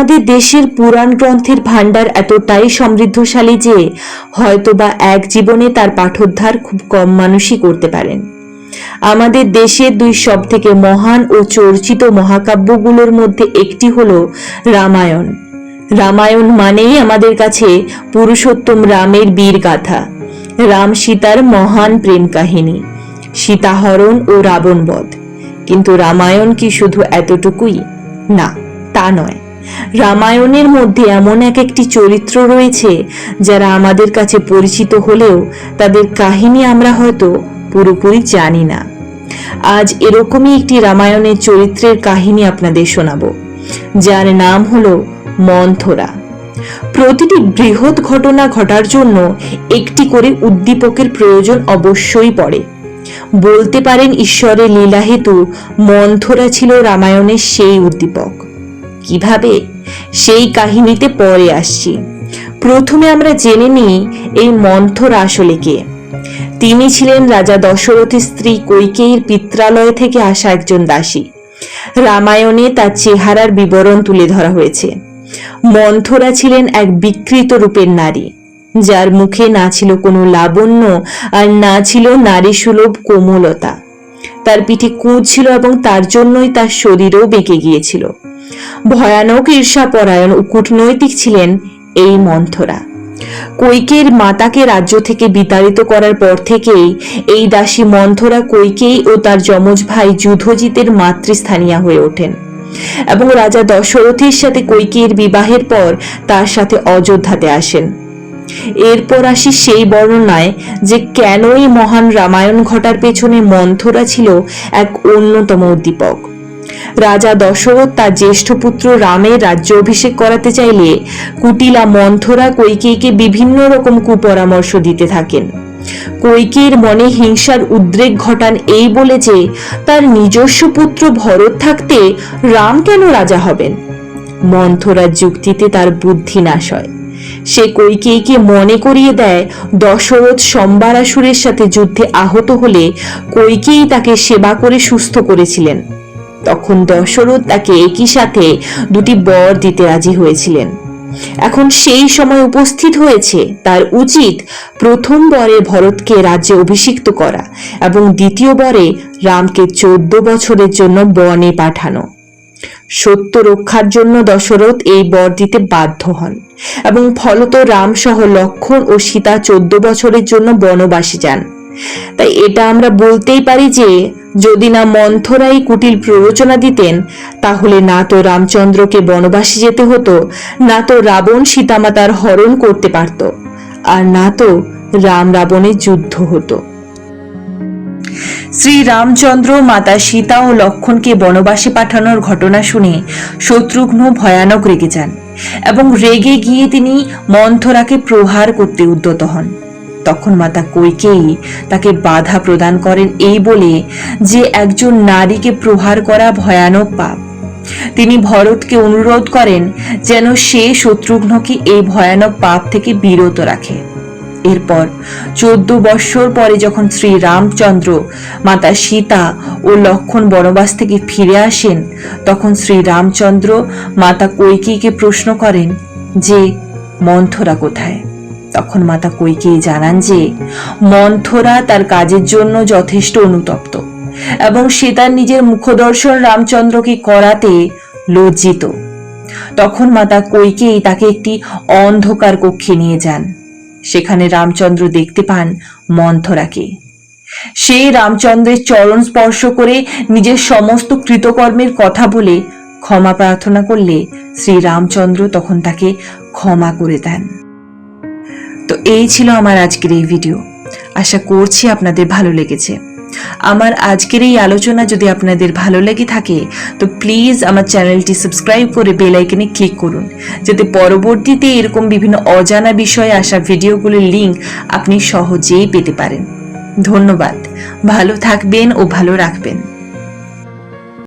আমাদের দেশের পুরাণ গ্রন্থের ভাণ্ডার এতটাই সমৃদ্ধশালী যে হয়তোবা এক জীবনে তার পাঠোদ্ধার খুব কম মানুষই করতে পারেন। আমাদের দেশের দুই সব থেকে মহান ও চর্চিত মহাকাব্যগুলোর মধ্যে একটি হল রামায়ণ। রামায়ণ মানেই আমাদের কাছে পুরুষোত্তম রামের বীর গাথা, রাম সীতার মহান প্রেম কাহিনী, সীতাহরণ ও রাবণবধ কিন্তু রামায়ণ কি শুধু এতটুকুই? না, তা নয়। রামায়ণের মধ্যে এমন এক একটি চরিত্র রয়েছে যারা আমাদের কাছে পরিচিত হলেও তাদের কাহিনী আমরা হয়তো পুরোপুরি জানি না। আজ এরকমই একটি রামায়ণের চরিত্রের কাহিনী আপনাদের শোনাব, যার নাম হলো মন্থরা। প্রতিটি বৃহৎ ঘটনা ঘটার জন্য একটি করে উদ্দীপকের প্রয়োজন অবশ্যই পড়ে। বলতে পারেন ঈশ্বরের লীলা হেতু মন্থরা ছিল রামায়ণের সেই উদ্দীপক। কীভাবে? সেই কাহিনীতে পরে আসছি। প্রথমে আমরা জেনে নিই এই মন্থরা আসলে কে তিনি ছিলেন রাজা দশরথের স্ত্রী কৈকেয়ীর পিত্রালয় থেকে আসা একজন দাসী। রামায়ণে তার চেহারার বিবরণ তুলে ধরা হয়েছে। মন্থরা ছিলেন এক বিকৃত রূপের নারী। যার মুখে না ছিল কোনো লাবণ্য আর না ছিল নারী সুলভ কোমলতা। তার পিঠে কুঁজ ছিল এবং তার জন্যই তার শরীরও বেঁকে গিয়েছিল। ভয়ানক ঈর্ষাপরায়ণ ও কূটনৈতিক ছিলেন এই মন্থরা। কৈকের মাতাকে রাজ্য থেকে বিতাড়িত করার পর থেকেই এই দাসী মন্থরা কৈকেয়ী ও তার যমজ ভাই যুধজিতের মাতৃস্থানীয়া হয়ে ওঠেন এবং রাজা দশরথীর সাথে কৈকেয়ীর বিবাহের পর তার সাথে অযোধ্যাতে আসেন। এরপর আসি সেই বর্ণনায় যে কেনই মহান রামায়ণ ঘটার পেছনে মন্থরা ছিল এক অন্যতম উদ্দীপক। রাজা দশরথ তার জ্যেষ্ঠ পুত্র রামের রাজ্য অভিষেক করাতে চাইলে কুটিলা মন্থরা কৈকেয়ীকে বিভিন্ন রকম কুপরামর্শ দিতে থাকেন। কৈকেয়ীর মনে হিংসার উদ্রেক ঘটান এই বলে যে, তার নিজস্ব পুত্র ভরত থাকতে রাম কেন রাজা হবেন? মন্থরার যুক্তিতে তার বুদ্ধি নাশ হয়। সে কৈকেয়ীকে মনে করিয়ে দেয়, দশরথ সম্বারাসুরের সাথে যুদ্ধে আহত হলে কৈকেয়ী তাকে সেবা করে সুস্থ করেছিলেন। তখন দশরথ তাকে একই সাথে দুটি বর দিতে রাজি হয়েছিলেন। এখন সেই সময় উপস্থিত হয়েছে তার উচিত প্রথম বরে ভরতকে রাজ্যে অভিষিক্ত করা এবং দ্বিতীয় বরে রামকে চোদ্দ বছরের জন্য বনে পাঠানো। সত্য রক্ষার জন্য দশরথ এই বর দিতে বাধ্য হন। এবং ফলত রাম সহ লক্ষণ ও সীতা চোদ্দ বছরের জন্য বনবাসী যান। তাই এটা আমরা বলতেই পারি যে, যদি না মন্থরাই কুটিল প্ররোচনা দিতেন, তাহলে না তো রামচন্দ্রকে বনবাসী যেতে হতো, না তো রাবণ সীতামাতার হরণ করতে পারত, আর না তো রাম রাবণের যুদ্ধ হতো। শ্রী রামচন্দ্র মাতা সীতা ও লক্ষণকে বনবাসে পাঠানোর ঘটনা শুনে শত্রুঘ্ন ভয়ানক রেগে যান এবং রেগে গিয়ে তিনি মন্থরাকে প্রহার করতে উদ্যত হন। তখন মাতা কৈকেয়ী তাকে বাধা প্রদান করেন এই বলে যে একজন নারীকে প্রহার করা ভয়ানক পাপ। তিনি ভরতকে অনুরোধ করেন যেন সে শত্রুঘ্নকে এই ভয়ানক পাপ থেকে বিরত রাখে। এরপর চোদ্দ বৎসর পরে যখন শ্রী রামচন্দ্র মাতা সীতা ও লক্ষণ বনবাস থেকে ফিরে আসেন, তখন শ্রী রামচন্দ্র মাতা কৈকেয়ীকে প্রশ্ন করেন যে, মন্থরা কোথায়? তখন মাতা কৈকেয়ী জানান যে, মন্থরা তার কাজের জন্য যথেষ্ট অনুতপ্ত এবং সে তার নিজের মুখদর্শন রামচন্দ্রকে করাতে লজ্জিত। তখন মাতা কৈকেয়ী তাকে একটি অন্ধকার কক্ষে নিয়ে যান। সেখানে রামচন্দ্র দেখতে পান মন্থরাকে। সে রামচন্দ্রের চরণ স্পর্শ করে নিজের সমস্ত কৃতকর্মের কথা বলে ক্ষমা প্রার্থনা করলে শ্রী রামচন্দ্র তখন তাকে ক্ষমা করে দেন। তো এই ছিল আমার আজকের এই ভিডিও আশা করছি আপনাদের ভালো লেগেছে। আমার আজকের এই আলোচনা যদি আপনাদের ভালো লেগে থাকে, তো প্লিজ আমার চ্যানেলটি সাবস্ক্রাইব করে বেল আইকনে ক্লিক করুন। যাতে পরবর্তীতে এরকম বিভিন্ন অজানা বিষয়ে আসা ভিডিওগুলির লিঙ্ক আপনি সহজেই পেতে পারেন। ধন্যবাদ। ভালো থাকবেন ও ভালো রাখবেন।